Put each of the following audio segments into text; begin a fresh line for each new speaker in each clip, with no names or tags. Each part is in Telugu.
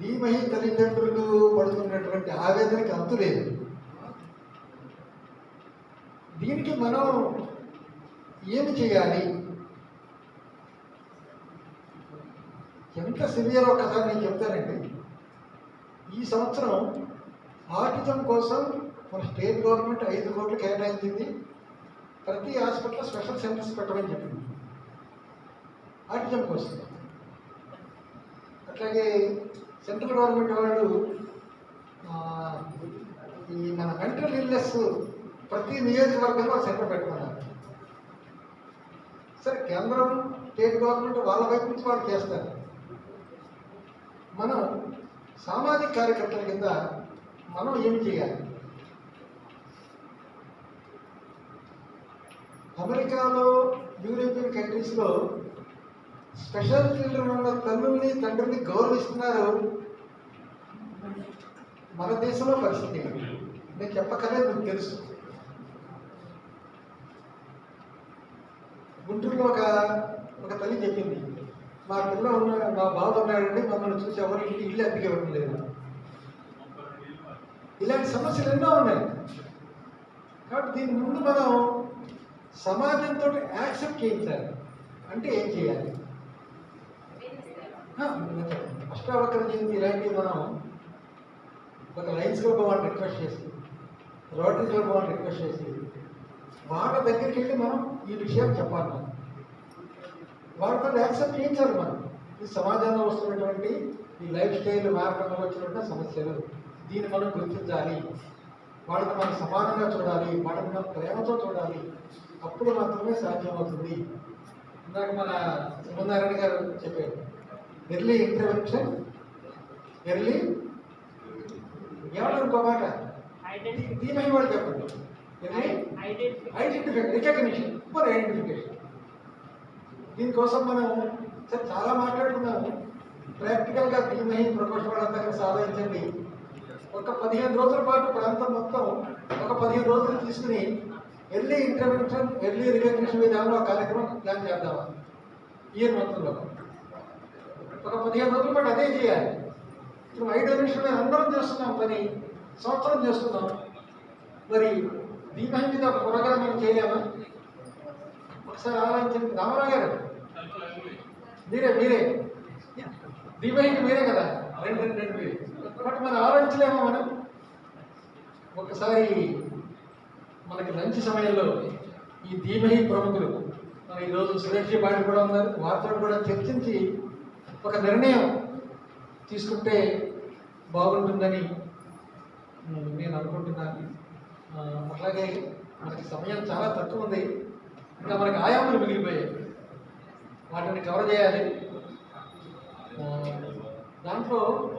ధీమహి తల్లిదండ్రులు పడుతున్నటువంటి ఆవేదనకి అంతు లేదు. దీనికి మనం ఏమి చేయాలి? ఎంత సివియర్ ఒక్కసారి నేను చెప్తానండి. ఈ సంవత్సరం ఆటిజం కోసం మన స్టేట్ గవర్నమెంట్ ఐదు కోట్లు కేటాయించింది. ప్రతి హాస్పిటల్ స్పెషల్ సెంటర్స్ పెట్టమని చెప్పింది. ఆటిజం కోసం. అట్లాగే సెంట్రల్ గవర్నమెంట్ వాళ్ళు ఈ మన మెంటల్ ఇల్నెస్ ప్రతి నియోజకవర్గంలో సెంటర్ పెట్టుకున్నారు. సరే కేంద్రం స్టేట్ గవర్నమెంట్ వాళ్ళ వైపు నుంచి వాళ్ళు చేస్తారు. మనం సామాజిక కార్యకర్తల కింద మనం ఏం చేయాలి? అమెరికాలో యూరోపియన్ కంట్రీస్లో స్పెషల్ చిల్డ్రన్ ఉన్న తల్లుల్ని తండ్రిని గౌరవిస్తున్నారు మన దేశంలో పరిస్థితి నేను చెప్పకలేదు మీకు తెలుసు. గుంటూరులో ఒక ఒక తల్లి చెప్పింది మా పిల్ల ఉన్న మా బాబు ఉన్నాడండి మమ్మల్ని చూసి ఎవరికి ఇల్లు అద్దెకి ఇవ్వడం లేదు. ఇలాంటి సమస్యలు ఎన్నో ఉన్నాయి. కాబట్టి దీని ముందు మనం సమాజంతో యాక్సెప్ట్ చేయించాలి. అంటే ఏం చేయాలి? అష్టావక్ర జయంతి ఇలాంటివి మనం ఒక లైన్స్ క్లబ్ వాళ్ళని రిక్వెస్ట్ చేసి రోటరీ క్లబ్ వాళ్ళని రిక్వెస్ట్ చేసి వాళ్ళ దగ్గరికి వెళ్ళి మనం ఈ విషయం చెప్పాలి మనం వాళ్ళతో యాక్సెప్ట్ చేయించాలి మనం ఈ సమాజంలో వస్తున్నటువంటి ఈ లైఫ్ స్టైల్ మారడంలో వచ్చినటువంటి సమస్యలు దీన్ని మనం గుర్తించాలి వాళ్ళని మనం సమానంగా చూడాలి వాళ్ళని మనం ప్రేమతో చూడాలి అప్పుడు మాత్రమే సాధ్యమవుతుంది ఇందాక మన సుమనారాయణ గారు చెప్పారు ఎర్లీ ఇంటర్వెన్షన్ ఎర్లీ ఏమన్నా ఇంకో మాట? దీని కూడా చెప్పండి. Early identify recognition for identification దీనికోసం మనం సరే చాలా మాట్లాడుకున్నాము. ప్రాక్టికల్గా దీని వాళ్ళంతా కలిసి ఆలోచించండి ఒక పదిహేను రోజుల పాటు ప్రాంతం మొత్తం ఒక పదిహేను రోజులు తీసుకుని ఎర్లీ ఇంటర్వెన్షన్ ఎర్లీ రికగ్నిషన్ విధానంలో కార్యక్రమం ప్లాన్ చేద్దామా? ఇయర్ మొత్తంలో. ఒక పదిహేను రోజుల పాటు అదే చేయాలి. ఇప్పుడు ఐదు నిమిషమే అందరం చేస్తున్నాం పని సంవత్సరం చేస్తున్నాం. మరి దీని మీద ఒక ప్రోగ్రామ్ మనం చేయలేమా? ఒకసారి ఆలోచించండి. రామారావు గారు మీరే మీరే. దీపాయికి మీరే కదా? రెండు రెండు రెండు మీరే బట్ మనం ఆలోచించలేమా మనం? ఒకసారి మనకి లంచ్ సమయంలో ఈ దీమహి ప్రముఖులు మన ఈరోజు సురేష్ బాడి కూడా ఉన్నారు. వార్తలు కూడా చర్చించి ఒక నిర్ణయం తీసుకుంటే బాగుంటుందని నేను అనుకుంటున్నాను. ఆ, అట్లాగే మనకి సమయం చాలా తక్కువ ఉంది. ఇంకా మనకి ఆయాములు మిగిలిపోయాయి. వాటిని కవర్ చేయాలి. దాంట్లో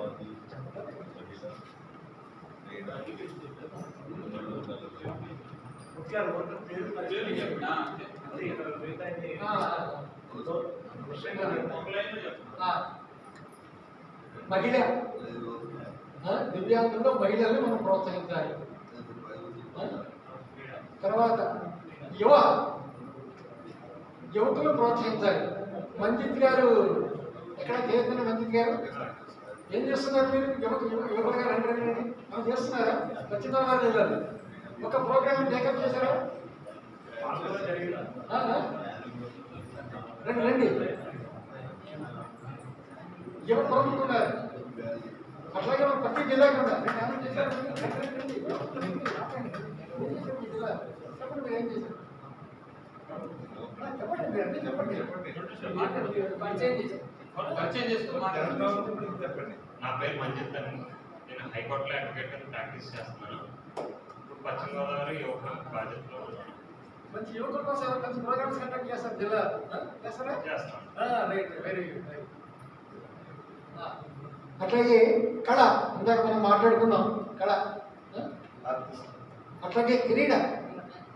ఆ, మహిళ. ఆ, దివ్యాంగుల్లో మహిళల్ని మనం ప్రోత్సహించాలి. తర్వాత యువ. యువకులు ప్రోత్సహించాలి. మంజిత్ గారు ఎక్కడ చేస్తున్న మంజిత్ గారు? ఏం చేస్తున్నారు మీరు? యువకు యువ- యువకులుగా రండి రండి మనం చేస్తున్నారా? ఖచ్చితంగా వారు వెళ్ళాలి ఒక ప్రోగ్రామ్ టేకప్ చేశారా? రండి రండి. ప్రముఖులు ఉన్నారు అట్లాగే మన ప్రతి నేను చేశారు జిల్లా? చెప్పండి ఆ, చెప్పండి అన్నీ చెప్పండి. పరిచయం చేశారు.
పరిచయం చేస్తూ మాట్లాడండి.
నా పేరు మంజిత్ అని. నేను హైకోర్టులో అడ్వకేట్ ప్రాక్టీస్ చేస్తున్నాను. ఇప్పుడు పశ్చిమ గోదావరి యువక ప్రాజెక్టులో ఉన్నాను.
మంచి యువకుల కోసం మంచి ప్రోగ్రామ్స్ కండక్ట్ చేస్తారు జిల్లా? చేస్తారా? రైట్ వెరీ గుడ్ అట్లాగే కళ ఇందాక మనం మాట్లాడుకున్నాం కళ? అట్లాగే క్రీడ.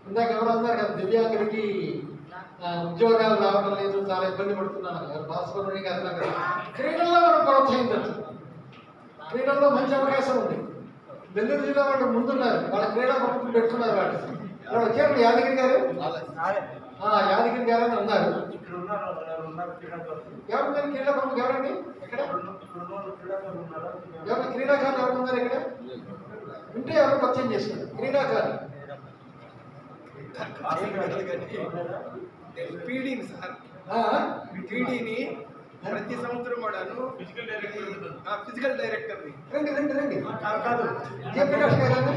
ఇందాక ఎవరు అన్నారు కదా దివ్యాంగులకి ఉద్యోగాలు రావడం లేదు చాలా ఇబ్బంది పడుతున్నాను కదా భాస్కర్ రెడ్డి గారు అన్నారు కదా. క్రీడల్లో మనం ప్రోత్సహించవచ్చు క్రీడల్లో మంచి అవకాశం ఉంది. నెల్లూరు జిల్లా వాళ్ళు ముందున్నారు వాళ్ళ క్రీడా పెట్టుకున్నారు వాళ్ళు. ఇక్కడ వచ్చారు? యాదగిరి గారు? యాదగిరి గారు అని ఉన్నారు
ఎవరు ఉన్నారు క్రీడాకారులు.
ఎవరు ఉన్నారు? క్రీడా ప్రముఖులు ఎవరండి? ఇక్కడ? ఎవరు? క్రీడాకారులు ఎవరు ఉన్నారు ఇక్కడ? ఉంటే ఎవరు పరిచయం చేస్తున్నారు క్రీడాకారులు.
పీడీని సార్.
ఆ?
ప్రతి సంవత్సరం కూడాను
ఫిజికల్ డైరెక్టర్
ఫిజికల్ డైరెక్టర్ని
రండి రండి రండి.
కాదు,
జయప్రకాష్ గారు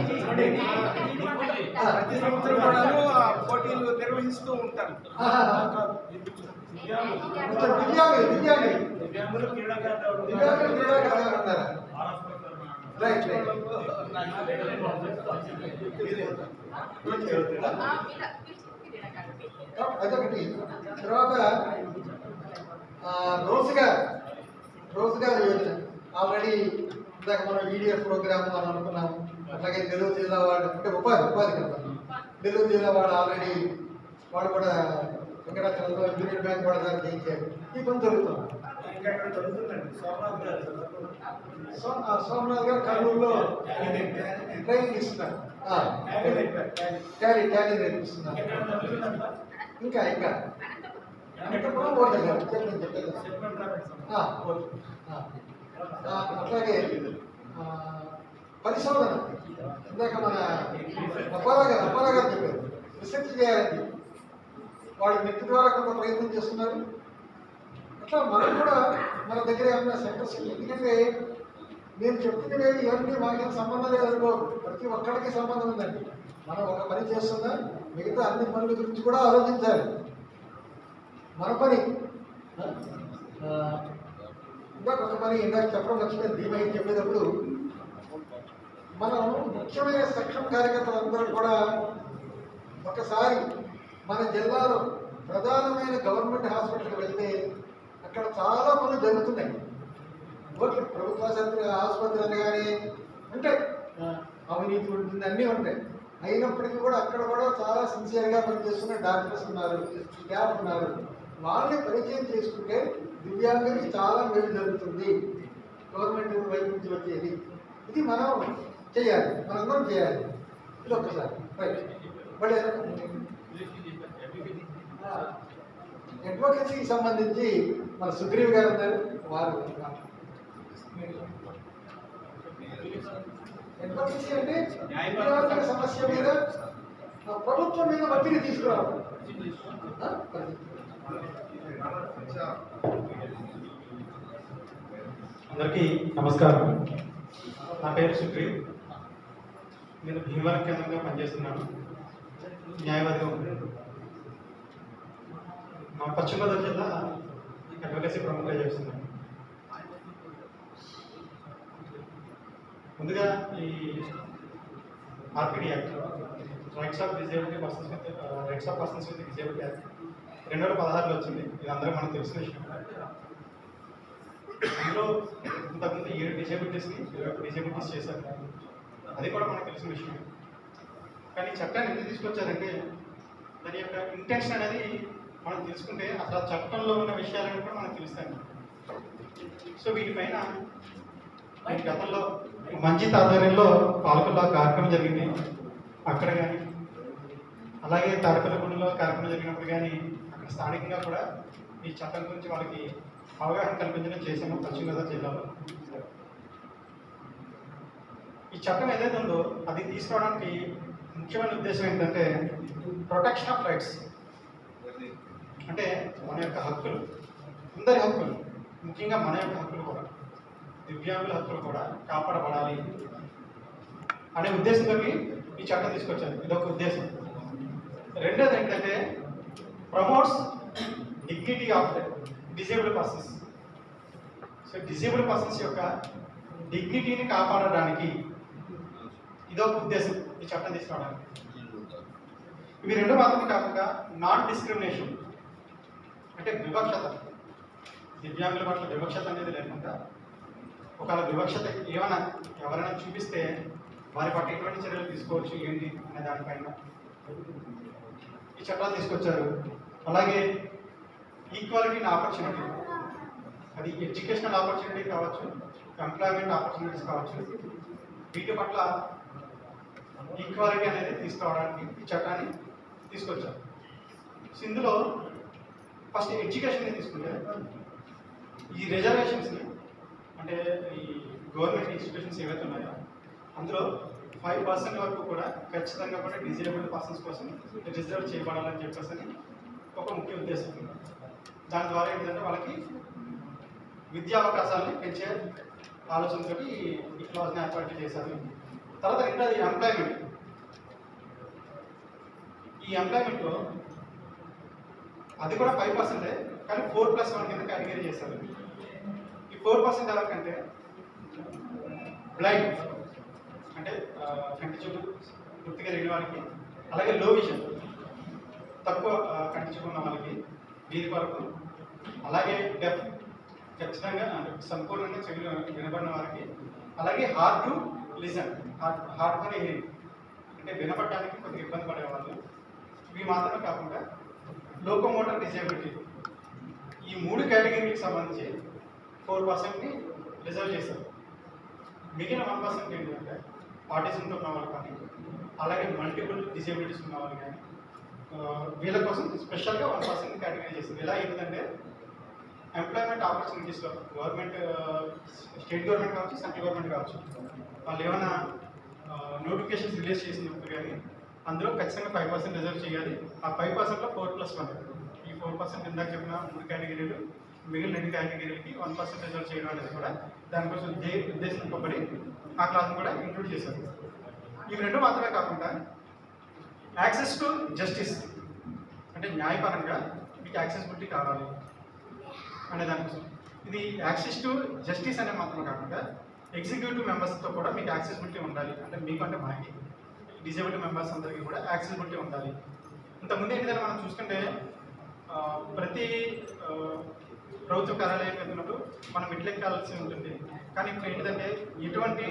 ప్రతి సంవత్సరం కూడాను ఆ పోటీలు నిర్వహిస్తూ ఉంటాను
ఆహా. కొంచెం దివ్యాంగులు దివ్యాంగులు.
దివ్యాంగులు క్రీడాకారులు ఎవరు
దివ్యాంగులు
ఉన్నారు?
క్రీడాకారులు ఉన్నారా రైట్ రైట్. అదొకటి తర్వాత రోజుగార్ రోజుగార్ యోజన ఆల్రెడీ ఇందాక మనం ఈడిఎఫ్ ప్రోగ్రామ్ మనం అనుకున్నాం. అట్లాగే నెల్లూరు జిల్లా వాళ్ళు అంటే ఉపాధి ఉపాధి కదా. నెల్లూరు జిల్లా వాళ్ళు ఆల్రెడీ వాళ్ళు కూడా వెంకటాచలంలో యూనియన్ బ్యాంక్ కూడా దాన్ని చేయించారు. ఈ పని జరుగుతుంది.
సోమనాథ్ గారు
కర్నూలులో ట్రైనింగ్ ఇస్తున్నారు. ఆ, టాలీ టాలీ నేర్పిస్తున్నారు ఇంకా ఇంకా. అట్లాగే పరిశోధన ఇందాక మన అప్పారా గారు అప్పారా గారు చెప్పారు రీసెర్చ్ చేయాలని వాళ్ళు నెట్ ద్వారా కొంత ప్రయత్నం చేస్తున్నారు అట్లా మనం కూడా మన దగ్గర ఏమన్నా సెంటర్స్ ఎందుకంటే నేను చెప్తున్నవి ఇవన్నీ మాకేం సంబంధం లేదనుకో ప్రతి ఒక్కరికి సంబంధం ఉందండి. మనం ఒక పని చేస్తున్నా మిగతా అన్ని పనుల గురించి కూడా ఆలోచించాలి. మన పని ఆ, ఇందాక పని ఇందాక చెప్పడం మర్చిపోయింది దీమయ్య చెప్పేటప్పుడు మనం ముఖ్యమైన సక్షమ కార్యకర్తలందరూ కూడా ఒకసారి మన జిల్లాలో ప్రధానమైన గవర్నమెంట్ హాస్పిటల్కి వెళ్తే అక్కడ చాలా పనులు జరుగుతున్నాయి. ఓకే ప్రభుత్వ ఆసుపత్రి ఆసుపత్రి అనగానే ఉంటాయి. అవినీతి ఉంటుంది అన్నీ ఉంటాయి. అయినప్పటికీ కూడా అక్కడ కూడా చాలా సిన్సియర్గా పనిచేస్తున్న డాక్టర్స్ ఉన్నారు స్టాఫ్ ఉన్నారు. వాళ్ళని పరిచయం చేసుకుంటే దివ్యాంగులకి చాలా మేలు జరుగుతుంది. గవర్నమెంట్ వైపు నుంచి వచ్చేది. ఇది మనం చేయాలి. మనందరం చేయాలి. ఇది ఒక్కసారి. రైట్ మళ్ళీ సంబంధించి మన సుగ్రీవ్ గారు ఉన్నారు. వారు అడ్వకసీ అంటే సమస్య మీద ప్రభుత్వం మీద ఒత్తిడి తీసుకురావాలి.
అందరికీ నమస్కారం. నా పేరు సుప్రీ. నేను భీమవరం కేంద్రంగా పనిచేస్తున్నాను. న్యాయవాదిగా ఉన్నాను. మా పశ్చిమ గోదావరి జిల్లా అడ్వకేసీ ప్రముఖంగా చేస్తున్నాను. ముందుగా ఈ RPD act rights of disability persons with rights of persons with disability act రెండు వేల పదహారులో వచ్చింది. ఇది అందరూ మనకు తెలిసిన విషయం. అందులో ఇంతకుముందు ఏడు డిజేబిలిటీస్ని ఇరవై ఒక్క డిజేబిలిటీస్ చేశారు. అది కూడా మనకు తెలిసిన విషయం. కానీ చట్టాన్ని ఎందుకు తీసుకొచ్చారంటే దాని యొక్క ఇంటెన్షన్ అనేది మనం తెలుసుకుంటే అసలు చట్టంలో ఉన్న విషయాలను కూడా మనకు తెలుస్తాయి. సో వీటిపైన ఈ గతంలో మంచి ఆధ్వర్యంలో పాలకుల్లో కార్యక్రమం జరిగింది. అక్కడ కానీ అలాగే తాడపల్లిగూడలో కార్యక్రమం జరిగినప్పుడు కానీ స్థానికంగా కూడా ఈ చట్టం గురించి వాళ్ళకి అవగాహన కల్పించడం చేశాము పశ్చిమ గోదావరి జిల్లాలో ఈ చట్టం ఏదైతే ఉందో అది తీసుకోవడానికి ముఖ్యమైన ఉద్దేశం ఏంటంటే ప్రొటెక్షన్ ఆఫ్ రైట్స్ అంటే మన యొక్క హక్కులు అందరి హక్కులు ముఖ్యంగా మన యొక్క హక్కులు కూడా దివ్యాంగుల హక్కులు కూడా కాపాడబడాలి అనే ఉద్దేశంతో ఈ చట్టం తీసుకొచ్చారు. ఇదొక ఉద్దేశం. రెండోది ఏంటంటే promotes dignity of disable persons so disable persons యొక్క డిగ్నిటీని కాపాడడానికి ఇదొక ఉద్దేశం. ఈ చట్టం తీసుకోవడానికి. ఇవి రెండు మాత్రమే కాకుండా నాన్ డిస్క్రిమినేషన్ అంటే వివక్షత. దివ్యాంగుల పట్ల వివక్షత అనేది లేకుండా ఒకవేళ వివక్షత ఏమైనా ఎవరైనా చూపిస్తే వారి పట్ల ఎటువంటి చర్యలు తీసుకోవచ్చు ఏంటి అనే దానిపైన ఈ చట్టాలు తీసుకొచ్చారు. అలాగే ఈక్వాలిటీ ఇన్ ఆపర్చునిటీ అది ఎడ్యుకేషనల్ ఆపర్చునిటీ కావచ్చు ఎంప్లాయ్మెంట్ ఆపర్చునిటీస్ కావచ్చు. వీటి పట్ల ఈక్వాలిటీ అనేది తీసుకురావడానికి ఈ చట్టాన్ని తీసుకొచ్చారు. ఇందులో ఫస్ట్ ఎడ్యుకేషన్ తీసుకుంటే ఈ రిజర్వేషన్స్ని అంటే ఈ గవర్నమెంట్ ఇన్స్టిట్యూషన్స్ ఏవైతే ఉన్నాయో అందులో ఫైవ్ పర్సెంట్ వరకు కూడా ఖచ్చితంగా కూడా డిజేబుల్డ్ పర్సన్స్ కోసం రిజర్వ్ చేయబడాలని చెప్పేసి ఒక ముఖ్య ఉద్దేశం. దాని ద్వారా ఏంటంటే వాళ్ళకి విద్యా అవకాశాలని పెంచే ఆలోచనతో ఈ క్లాస్ని ఏర్పాటు చేశారు. తర్వాత రెండోది ఎంప్లాయ్మెంట్ ఈ ఎంప్లాయ్మెంట్లో అది కూడా ఫైవ్ పర్సెంటే కానీ ఫోర్ ప్లస్ వన్ కింద కేటగిరీ చేస్తారు ఈ ఫోర్ పర్సెంట్ ఎవరికంటే బ్లైండ్ అంటే కంటి చూపు పూర్తిగా లేని వారికి అలాగే లో విజన్ తక్కువ ఆ, ఉన్న వాళ్ళకి వీరి వరకు. అలాగే డెఫ్ ఖచ్చితంగా అంటే సంపూర్ణంగా చెవులు వినబడిన వారికి. అలాగే hard to listen hard hard for hearing అంటే వినపడటానికి కొద్దిగా ఇబ్బంది పడేవాళ్ళు. ఇవి మాత్రమే కాకుండా లోకోమోటర్ డిసేబిలిటీ ఈ మూడు కేటగిరీకి సంబంధించి ఫోర్ పర్సెంట్ని రిజర్వ్ చేశారు. మిగిలిన వన్ పర్సెంట్ ఏంటంటే ఆటిజంతో ఉన్న వాళ్ళు కానీ అలాగే మల్టిపుల్ డిజేబిలిటీస్ ఉన్న వాళ్ళు కానీ వీళ్ళ కోసం స్పెషల్గా వన్ పర్సెంట్ కేటగిరీ చేసింది ఎలా ఏంటంటే ఎంప్లాయ్మెంట్ ఆపర్చునిటీస్లో గవర్నమెంట్ స్టేట్ గవర్నమెంట్ కావచ్చు సెంట్రల్ గవర్నమెంట్ కావచ్చు వాళ్ళు ఏమైనా నోటిఫికేషన్స్ రిలీజ్ చేసినప్పుడు కానీ అందులో ఖచ్చితంగా ఫైవ్ పర్సెంట్ రిజర్వ్ చేయాలి. ఆ ఫైవ్ పర్సెంట్లో ఫోర్ ప్లస్ వన్ ఈ ఫోర్ పర్సెంట్ ఇందాక చెప్పిన మూడు కేటగిరీలు మిగిలిన రెండు కేటగిరీలకి వన్ పర్సెంట్ రిజర్వ్ చేయడం అనేది కూడా దానికోసం ఉద్దే ఉద్దేశింపబడి ఆ క్లాస్ కూడా ఇంక్లూడ్ చేశారు. ఇవి రెండు మాత్రమే కాకుండా యాక్సెస్ టు జస్టిస్ అంటే న్యాయపరంగా మీకు యాక్సెసిబిలిటీ కావాలి అనే దానికోసం. ఇది యాక్సెస్ టు జస్టిస్ అనే మాత్రం కాకుండా ఎగ్జిక్యూటివ్ మెంబర్స్తో కూడా మీకు యాక్సెసిబిలిటీ ఉండాలి. అంటే మీకు అంటే మాకి డిజేబుల్డ్ మెంబర్స్ అందరికీ కూడా యాక్సెసిబిలిటీ ఉండాలి. ఇంతకుముందు ఏంటంటే మనం చూసుకుంటే ప్రతి ప్రభుత్వ కార్యాలయం వెళ్తున్నప్పుడు మనం మెట్లెక్కాల్సి ఉంటుంది. కానీ ఇప్పుడు ఏంటంటే ఎటువంటి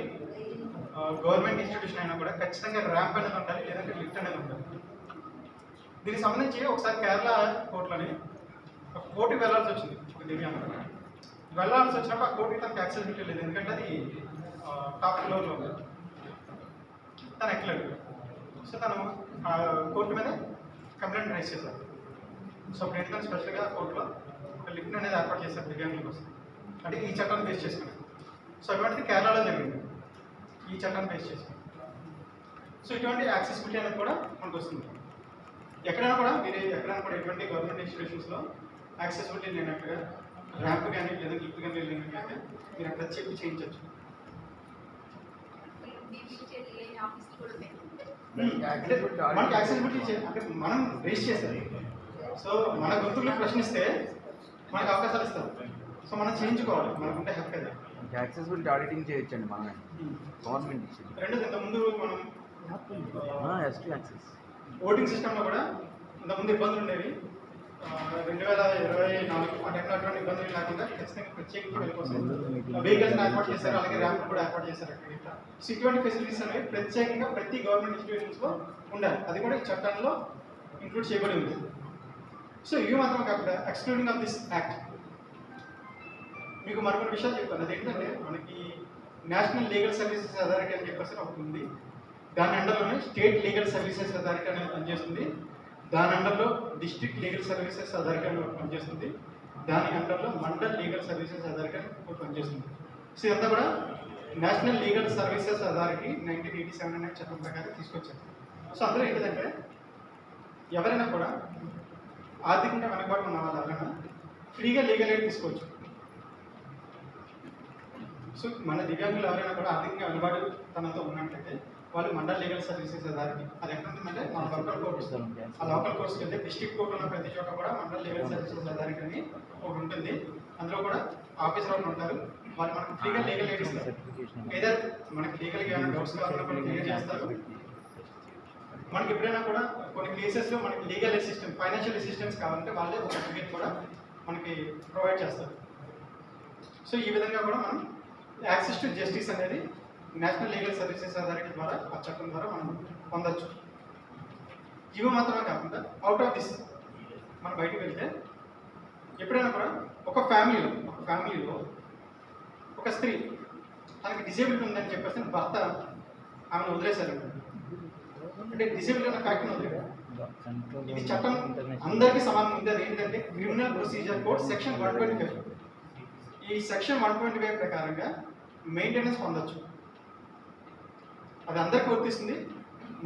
గవర్నమెంట్ ఇన్స్టిట్యూషన్ అయినా కూడా ఖచ్చితంగా ర్యాంప్ అనేది ఉండాలి లేదంటే లిఫ్ట్ అనేది ఉండాలి. దీనికి సంబంధించి ఒకసారి కేరళ కోర్టులోని ఒక కోర్టుకి వెళ్ళాల్సి వచ్చింది. ఒక దివ్యాంగ వెళ్ళాల్సి వచ్చినప్పుడు ఆ కోర్టుకి తనకు యాక్సెసిబిలిటీ లేదు. ఎందుకంటే అది టాప్ ఫ్లోర్లో ఉంది. తను ఎక్కలేదు సో తను ఆ కోర్టు మీద కంప్లైంట్ రైజ్ చేశారు. సో అప్పుడు స్పెషల్గా కోర్టులో ఒక లిఫ్ట్ అనేది ఏర్పాటు చేశారు దివ్యాంగుల కోసం. అంటే ఈ చట్టాన్ని బేస్ చేసుకున్నాను సో అటువంటిది కేరళలో జరిగింది. ఈ చట్టాన్ని బేస్ చేసుకున్నాను సో ఇటువంటి యాక్సెసిబిలిటీ అనేది కూడా మనకు వస్తుంది. ఎక్కడైనా కూడా మీరు ఎక్కడైనా కూడా ఎటువంటి గవర్నమెంట్ ఇన్స్టిట్యూషన్స్లో యాక్సెసిబిలిటీ లేనట్టుగా ర్యాంప్ కానీ లేదా లిఫ్ట్ కానీ లేనట్లయితే మీరు అక్కడ చెప్పి చేయించవచ్చు. మనకి యాక్సెసిబిలిటీ అంటే మనం రేస్ చేస్తారు సో మన గొంతుల్లో ప్రశ్నిస్తే మనకు అవకాశాలు ఇస్తారు సో మనం చేయించుకోవాలి. మనకుంటే హక్కు అది
యాక్సెసిబిలిటీ ఆడిటింగ్ చేయొచ్చండి మనమే. గవర్నమెంట్ ఇచ్చింది.
రెండు ఇంతకుముందు మనం
ఎస్టీ యాక్సెస్
ఓటింగ్ సిస్టంలో కూడా ఇంతకుముందు ఇబ్బందులు ఉండేవి. రెండు వేల ఇరవై నాలుగు ఆ టైంలో అటువంటి ఇబ్బందులు లేకుండా ఖచ్చితంగా ప్రత్యేకంగా వెళ్ళిపోతుంది వెహికల్స్ ఏర్పాటు చేశారు అలాగే ర్యాంప్ కూడా ఏర్పాటు చేశారు అక్కడ. సో ఇటువంటి ఫెసిలిటీస్ అనేవి ప్రత్యేకంగా ప్రతి గవర్నమెంట్ ఇన్స్టిట్యూషన్స్లో ఉండాలి. అది కూడా ఈ చట్టంలో ఇంక్లూడ్ చేయబడి ఉంది. సో ఇవి మాత్రం కాకుండా ఎక్స్క్లూడింగ్ ఆఫ్ దిస్ యాక్ట్ మీకు మరికొన్ని విషయాలు చెప్తాను. అదేంటంటే మనకి నేషనల్ లీగల్ సర్వీసెస్ అథారిటీ అని చెప్పేసి ఒకటి ఉంది. దాని అండర్లోనే స్టేట్ లీగల్ సర్వీసెస్ అథారిటీ అనేది పనిచేస్తుంది. దాని అండర్లో డిస్ట్రిక్ట్ లీగల్ సర్వీసెస్ అథారిటీ ఒకటి పనిచేస్తుంది. దాని అండర్లో మండల్ లీగల్ సర్వీసెస్ అథారిటీ ఒకటి పనిచేస్తుంది. సో ఇదంతా కూడా national legal services authority nineteen eighty seven అనే చట్టం ప్రకారం తీసుకొచ్చారు. సో అందులో ఏంటంటే ఎవరైనా కూడా ఆర్థికంగా వెనకబడి ఉన్న వాళ్ళు ఎవరైనా ఫ్రీగా లీగల్ ఎయిడ్ తీసుకోవచ్చు. సో మన దివ్యాంగులు ఎవరైనా కూడా ఆర్థికంగా వెనుబాటు తనతో ఉన్నట్లయితే వాళ్ళు మండల్ లీగల్ సర్వీసెస్ అథారిటీ అది ఎక్కడ ఉంటుందంటే మన లోకల్ కోర్టు ఆ లోకల్ కోర్ట్స్కి వెళ్తే డిస్ట్రిక్ట్ కోర్టు ఉన్న ప్రతి చోట కూడా మండల్ లీగల్ సర్వీసెస్ అథారిటీ అని ఒకటి ఉంటుంది. అందులో కూడా ఆఫీసర్ ఉంటారు. వాళ్ళు మనకు ఫ్రీగా లీగల్ ఎయిడ్ ఇస్తారు. మనకి లీగల్గా ఏమైనా డౌట్స్ కావాలన్నా క్లియర్ చేస్తారు. మనకి ఎప్పుడైనా కూడా కొన్ని కేసెస్లో మనకి లీగల్ అసిస్టెన్స్ ఫైనాన్షియల్ అసిస్టెన్స్ కావాలంటే వాళ్ళే ఒక సర్టిఫికేట్ కూడా మనకి ప్రొవైడ్ చేస్తారు. సో ఈ విధంగా కూడా మనం యాక్సెస్ టు జస్టిస్ అనేది నేషనల్ లీగల్ సర్వీసెస్ అథారిటీ ద్వారా ఆ చట్టం ద్వారా మనం పొందొచ్చు. ఇవి మాత్రమే కాకుండా అవుట్ ఆఫ్ దిస్ మనం బయటకు వెళ్తే ఎప్పుడైనా కూడా ఒక ఫ్యామిలీలో ఒక ఫ్యామిలీలో ఒక స్త్రీ తనకి డిసేబిలిటీ ఉందని చెప్పేసి భర్త ఆమెను వదిలేశారు. అంటే డిసేబిలిటీ అన్న ఫ్యాక్ట్ని వదిలేరు ఇది చట్టం అందరికీ సమానం ఉంది. అది ఏంటంటే criminal procedure code section one twenty five ఈ సెక్షన్ వన్ ట్వంటీ ఫైవ్ ప్రకారంగా మెయింటెనెన్స్ పొందొచ్చు. అది అందరికీ వర్తిస్తుంది.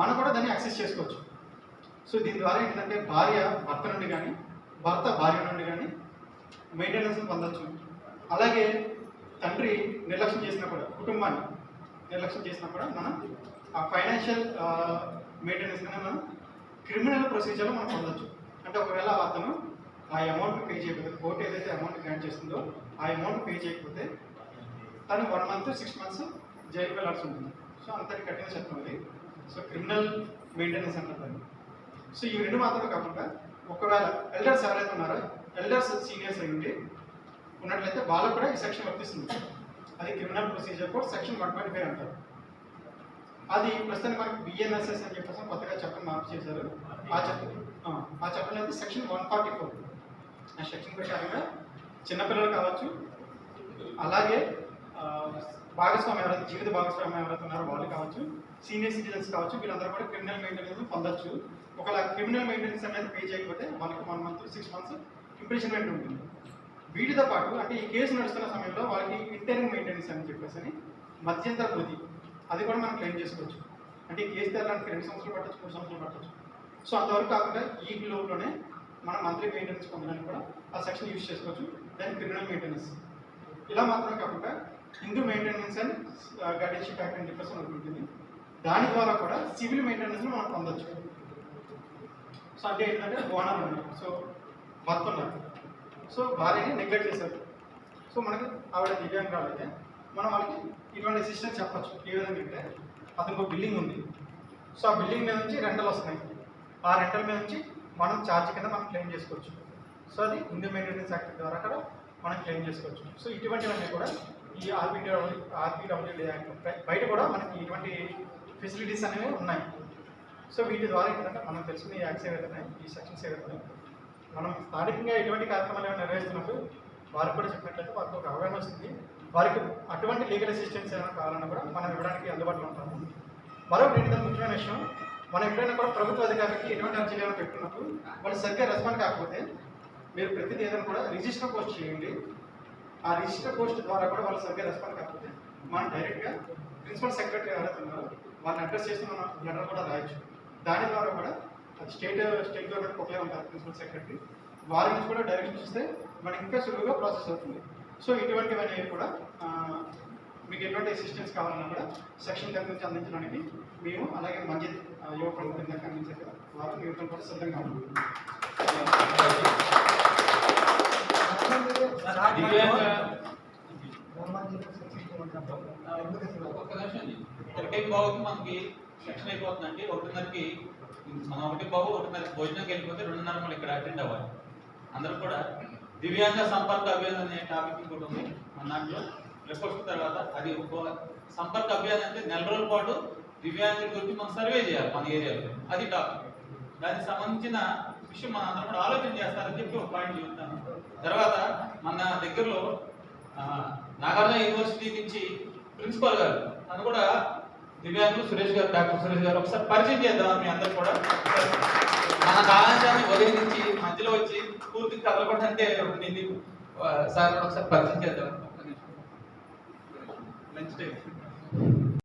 మనం కూడా దాన్ని యాక్సెస్ చేసుకోవచ్చు. సో దీని ద్వారా ఏంటంటే భార్య భర్త నుండి కానీ భర్త భార్య నుండి కానీ మెయింటెనెన్స్ పొందొచ్చు. అలాగే తండ్రి నిర్లక్ష్యం చేసినా కూడా కుటుంబాన్ని నిర్లక్ష్యం చేసినా కూడా మనం ఆ ఫైనాన్షియల్ మెయింటెనెన్స్ కానీ మనం క్రిమినల్ ప్రొసీజర్లో మనం పొందొచ్చు. అంటే ఒకవేళ అతను ఆ అమౌంట్ పే చేయకపోతే కోర్టు ఏదైతే అమౌంట్ గ్రాంట్ చేస్తుందో ఆ అమౌంట్ పే చేయకపోతే తను one month six months jail వెళ్ళాల్సి ఉంటుంది. సో అంతటి కఠిన చట్టం అది. సో క్రిమినల్ మెయింటెనెన్స్ అంటారు. సో ఈ రెండు మాత్రమే కాకుండా ఒకవేళ ఎల్డర్స్ ఎవరైతే ఉన్నారో ఎల్డర్స్ సీనియర్స్ అయి ఉండి ఉన్నట్లయితే వాళ్ళకు కూడా ఈ సెక్షన్ వర్తిస్తుంది. అది criminal procedure code section one twenty five అంటారు. అది ప్రస్తుతానికి మనకి బిఎన్ఎస్ఎస్ అని చెప్పేసి కొత్తగా చట్టం మార్పు చేశారు. ఆ చట్టం ఆ, ఆ చట్టంలో అయితే సెక్షన్ వన్ ఫార్టీ ఫోర్ ఆ సెక్షన్ ప్రకారంగా చిన్నపిల్లలు కావచ్చు అలాగే భాగస్వామి ఎవరైతే జీవిత భాగస్వామి ఎవరైతే ఉన్నారో వాళ్ళు కావచ్చు సీనియర్ సిటిజన్స్ కావచ్చు వీళ్ళందరూ కూడా క్రిమినల్ మెయింటెనెన్స్ పొందొచ్చు. ఒకవేళ క్రిమినల్ మెయింటెనెన్స్ అనేది పే చేయకపోతే వాళ్ళకి one month six months imprisonment ఉంటుంది. వీటితో పాటు అంటే ఈ కేసు నడుస్తున్న సమయంలో వాళ్ళకి ఇంటర్నల్ మెయింటెనెన్స్ అని చెప్పేసి అని మధ్యంతర వృద్ధి అది కూడా మనం క్లెయిమ్ చేసుకోవచ్చు. అంటే ఈ కేసు తెరడానికి రెండు సంవత్సరాలు పట్టచ్చు మూడు సంవత్సరాలు పట్టచ్చు. సో అంతవరకు కాకుండా ఈ లోపులోనే మనం మంత్లీ మెయింటెనెన్స్ పొందడానికి కూడా ఆ సెక్షన్ యూజ్ చేసుకోవచ్చు. దాని క్రిమినల్ మెయింటెనెన్స్ ఇలా మాత్రమే కాకుండా Hindu maintenance and guardianship act అని చెప్పేసి ఉంటుంది. దాని ద్వారా కూడా సివిల్ మెయింటెనెన్స్ మనం పొందొచ్చు. సో అంటే ఏంటంటే ఓనర్ ఉన్నారు సో భర్త ఉన్నారు సో భార్యని నెగ్లెక్ట్ చేశారు. సో మనకి ఆవిడ దివ్యాంగురాలు అయితే మనం వాళ్ళకి ఇటువంటి అసిస్టెన్స్ చెప్పచ్చు. ఏ విధంగా అంటే అతనికి ఒక బిల్డింగ్ ఉంది. సో ఆ బిల్డింగ్ మీద నుంచి రెంటలు వస్తున్నాయి. ఆ రెంటల మీద నుంచి మనం ఛార్జ్ కింద మనం క్లెయిమ్ చేసుకోవచ్చు. సో అది ఇండియన్ మెయింటెనెన్స్ యాక్ట్ ద్వారా కూడా మనం క్లెయిమ్ చేసుకోవచ్చు. సో ఇటువంటివన్నీ కూడా ఈ ఆర్బిడబ్ల్యూ ఆర్బిడబ్ల్యూ బయట కూడా మనకి ఇటువంటి ఫెసిలిటీస్ అనేవి ఉన్నాయి. సో వీటి ద్వారా ఏంటంటే మనం తెలుసుకునే యాక్స్ ఏవైతున్నాయి ఉన్నాయి ఈ సెక్షన్స్ ఏవైతున్నాయి మనం స్థానికంగా ఎటువంటి కార్యక్రమాలు ఏమైనా నిర్వహిస్తున్నప్పుడు వారికి కూడా చెప్పినట్లయితే వారికి ఒక అవగాహన వస్తుంది వారికి అటువంటి లీగల్ అసిస్టెన్స్ ఏమైనా కావాలన్నా కూడా మనం ఇవ్వడానికి అందుబాటులో ఉంటాము. మరొకటి ఏంటంటే ముఖ్యమైన విషయం మనం ఎప్పుడైనా కూడా ప్రభుత్వ అధికారికి ఎటువంటి అర్జీలు ఏమైనా పెట్టుకున్నప్పుడు వాళ్ళు సరిగ్గా రెస్పాండ్ కాకపోతే మీరు ప్రతిదీ ఏదైనా కూడా రిజిస్టర్ పోస్ట్ చేయండి. ఆ రిజిస్టర్ పోస్ట్ ద్వారా కూడా వాళ్ళు సరిగ్గా రెస్పాండ్ కాకపోతే మనం డైరెక్ట్గా ప్రిన్సిపల్ సెక్రటరీ ఎవరైతే ఉన్నారో వాళ్ళని అడ్రస్ చేసి మనం లెటర్ కూడా రాయొచ్చు. దాని ద్వారా కూడా స్టేట్ స్టేట్ గవర్నమెంట్ ఒకలే ఉంటారు ప్రిన్సిపల్ సెక్రటరీ వారి నుంచి కూడా డైరెక్షన్ ఇస్తే మనకి ఇంకా సులువుగా ప్రాసెస్ అవుతుంది. సో ఇటువంటివన్నీ కూడా మీకు ఎటువంటి అసిస్టెన్స్ కావాలన్నా కూడా సెక్షన్ టెన్ నుంచి అందించడానికి మేము అలాగే మంచి యువ ప్రభుత్వం అందించారు వారు మీరు కూడా సిద్ధంగా ఉన్నాం
ఒకటే మనకి సెక్షన్ అయిపోతుందండి. ఒకటిన్నరకి మనం ఒకటి బాబు ఒకటిన్నరకి భోజనంకి వెళ్ళిపోతే రెండున్నర మనం ఇక్కడ అటెండ్ అవ్వాలి. అందరూ కూడా దివ్యాంగ సంపర్క అభియాన్ అనే టాపిక్ ఇంకోటి ఉంది మన దాంట్లో. రిపోర్ట్ తర్వాత అది సంపర్క అభియాన్ అంటే నెల రోజుల పాటు దివ్యాంగుల గురించి మనం సర్వే చేయాలి మన ఏరియాలో. అది టాపిక్. దానికి సంబంధించిన విషయం మన అందరం కూడా ఆలోచన చేస్తారని చెప్పి ఒక పాయింట్ చెప్తాను. తర్వాత మన దగ్గరలో నాగార్జున యూనివర్సిటీ నుంచి ప్రిన్సిపాల్ గారు తను కూడా దివ్యాంగులు సురేష్ గారు డాక్టర్ సురేష్ గారు ఒకసారి పరిచయం చేద్దాం మీ అందరు కూడా మన కాలాంశాన్ని వదిలించి మధ్యలో వచ్చి పూర్తి కదలకుండా అంటే నేను సార్ ఒకసారి పరిచయం చేద్దాం. మంచి టైం.